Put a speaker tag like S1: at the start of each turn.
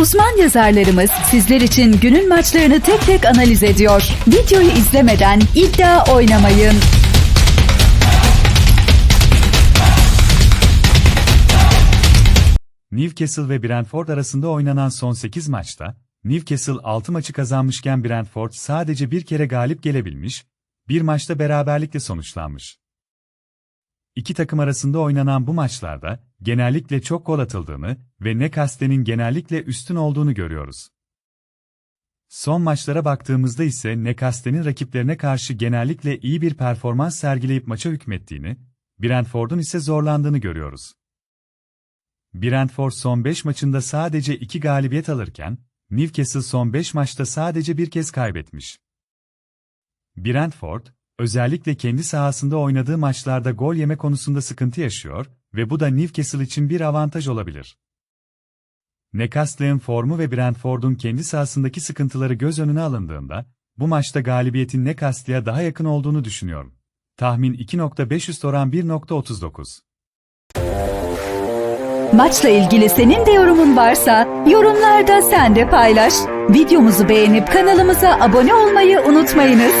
S1: Uzman yazarlarımız sizler için günün maçlarını tek tek analiz ediyor. Videoyu izlemeden iddia oynamayın.
S2: Newcastle ve Brentford arasında oynanan son 8 maçta, Newcastle 6 maçı kazanmışken Brentford sadece bir kere galip gelebilmiş, bir maçta beraberlikle sonuçlanmış. İki takım arasında oynanan bu maçlarda, genellikle çok gol atıldığını ve Newcastle'nin genellikle üstün olduğunu görüyoruz. Son maçlara baktığımızda ise Newcastle'nin rakiplerine karşı genellikle iyi bir performans sergileyip maça hükmettiğini, Brentford'un ise zorlandığını görüyoruz. Brentford son 5 maçında sadece 2 galibiyet alırken, Newcastle son 5 maçta sadece bir kez kaybetmiş. Brentford, özellikle kendi sahasında oynadığı maçlarda gol yeme konusunda sıkıntı yaşıyor ve bu da Newcastle için bir avantaj olabilir. Newcastle'ın formu ve Brentford'un kendi sahasındaki sıkıntıları göz önüne alındığında, bu maçta galibiyetin Newcastle'a daha yakın olduğunu düşünüyorum. Tahmin 2.5 üst oran 1.39.
S1: Maçla ilgili senin de yorumun varsa yorumlarda sen de paylaş. Videomuzu beğenip kanalımıza abone olmayı unutmayınız.